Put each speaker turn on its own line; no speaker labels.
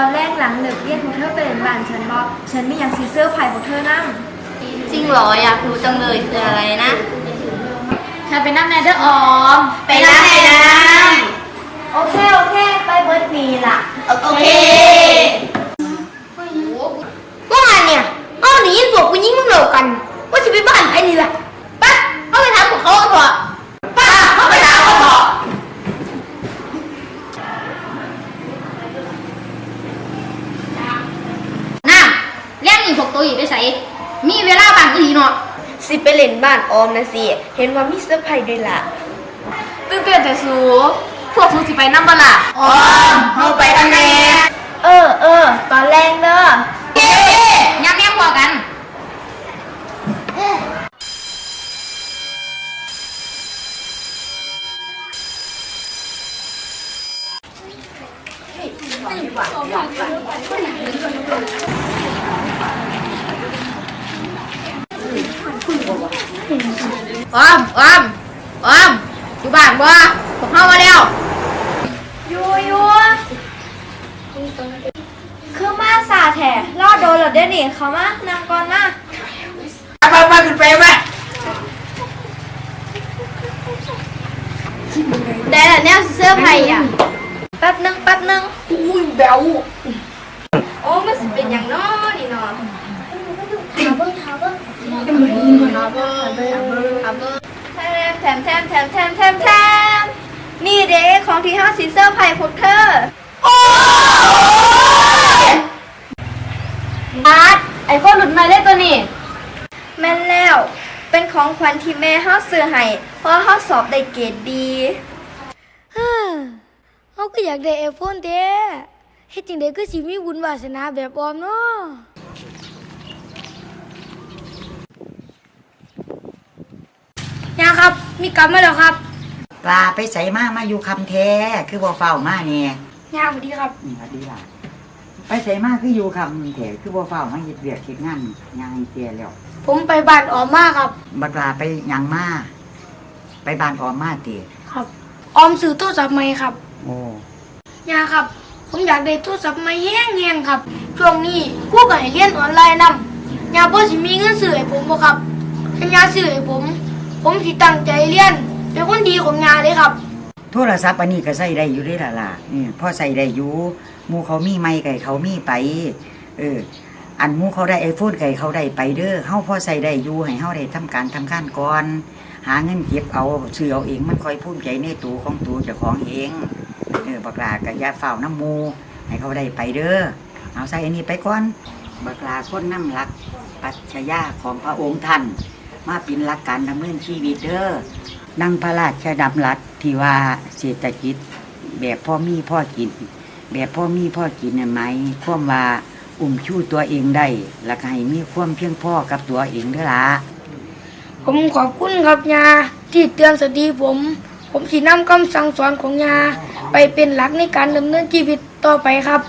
งเลิกเรียนพวกเธอไปเล่นบ้านฉันบอกฉันไม่อยากซีเซอร์ไผ่พวกเธอนั่ง
จริงเหรออยากรู้จังเลยคืออะไรนะ
ฉันเป็นน้ำแนเดอร์ออม
ไปน้ำไปน้
โอเคโอเค ไปเบิร์ดมีล่ะำ
โอเค
ว่าไงเนี่ยเอาหนียินบอกกูยิงมึงเหลากัน ว่าจะไปบ้านไอ้นี่ล่ะไปเอาไปถามพวกเขาเถอะป้าเอาไปถามเขาเถอะ
น้ำเลี้ยงอีกพวก ตัวอีกไปใส่มีเวลาบางอีหลีเนาะ
สิไปเล่นบ้านออมนะสิ เห็นว่ามีเซอร์ไพรส์ด้วยล่ะ
ตื่นเต้นแต่สูพวกสูสิไปน้ำบล่ะ
อ๋อเอาไปทางไหน
เออเออตอนแรงเด้อ
เย้ยักแม่พอกัน ออมออมออมอยู่บ้านบ่พวกเข้ามาแล้ว
ยูยูคือมาสาแถรอดโดนเหรอเดี๋ยวนี้เขามานางก่อนมา
มามาขึ้นไปไหม
ได้แล้วแนวเสื้อไผ่อะ
แป๊บนึงแป๊บนึง
อุ้ยแบว
โอ้มันสิเป็นอย่างน้อนี่เนาะ แถมแถมแถมแถมแถมแถมนี่เด้ของที่ห้าซีเซอร์ไผ่พวกเธอ
อาร์ตไอ้พวกหลุดมาได้ตัวนี้
แม่นแล้ว เป็นของขวัญที่แม่เฮาซื้อให้เพราะเฮาสอบได้เกรดดี
ฮ่าเขาก็อยากได้ไอโฟนเด้เฮ็ดจังไดก็สิมีบุญวาสนาแบบออมเนาะยาครับ มีกลับมาแล้วครับ
ปลาไปใส่มามาอยู่คำแท้คือบ่เฝ้ามาเนี่ย
ยาสวัสดีครับ
นี่สวัสดีล่ะไปใส่มาคืออยู่คำแท้คือบ่เฝ้ามาเฮ็ดเวียกเฮ็ดงานยางเตียแล้ว
ผมไปบ้านออมมาครับ
บัดปลาไปหยังมาไปบ้านออมมาติ
ครับ ออมซื้อโทรศัพท์ใหม่ครับ
โอ้
ยาครับ ผมอยากได้โทรศัพท์ใหม่แห้งๆครับช่วงนี้กูก็ให้เรียนออนไลน์นำยาพอสิมีเงินซื้อให้ผมบ่ครับถ้ายาซื้อให้ผม ผมสิตั้งใจเรียน เป็นคนดีของยานเลยครับ
โทรศัพท์อันนี้ก็ใส่ได้อยู่ด้ล่ะล่ะนี่พ่อใส่ได้อยู่หมูเขามีไม้ไก่เขามีไป เออ อันหมูเขาได้ไอโฟนไก่เขาได้ไปเด้อเฮาพ่อใส่ได้อยู่ให้เฮาได้ทำการทำการก่อน หาเงินเก็บเอาซื้อเอาเองมันค่อยภูมิใจในตัวของตัวเจ้าของเอง เออบักลากับยาเฝ้าน้ำหมูให้เขาได้ไปเด้อเอาใส่อันนี้ไปก่อนบักลาคนน้ำรัก ปัจฉญาของพระองค์ท่าน มาเป็นหลักการดำเนินชีวิตเด้อนั่งพระราชดำรัสที่ว่าเศรษฐกิจแบบพ่อมีพ่อกิน แบบพ่อมีพ่อกินเน่ะไหมความว่าอุ้มชู้ตัวเองได้และก็ให้มีความเพียงพ่อกับตัวเองเด้อละ
ผมขอบคุณครับยาที่เตือนสติผม ผมสินำคำสั่งสอนของยาไปเป็นหลักในการดำเนินชีวิตต่อไปครับ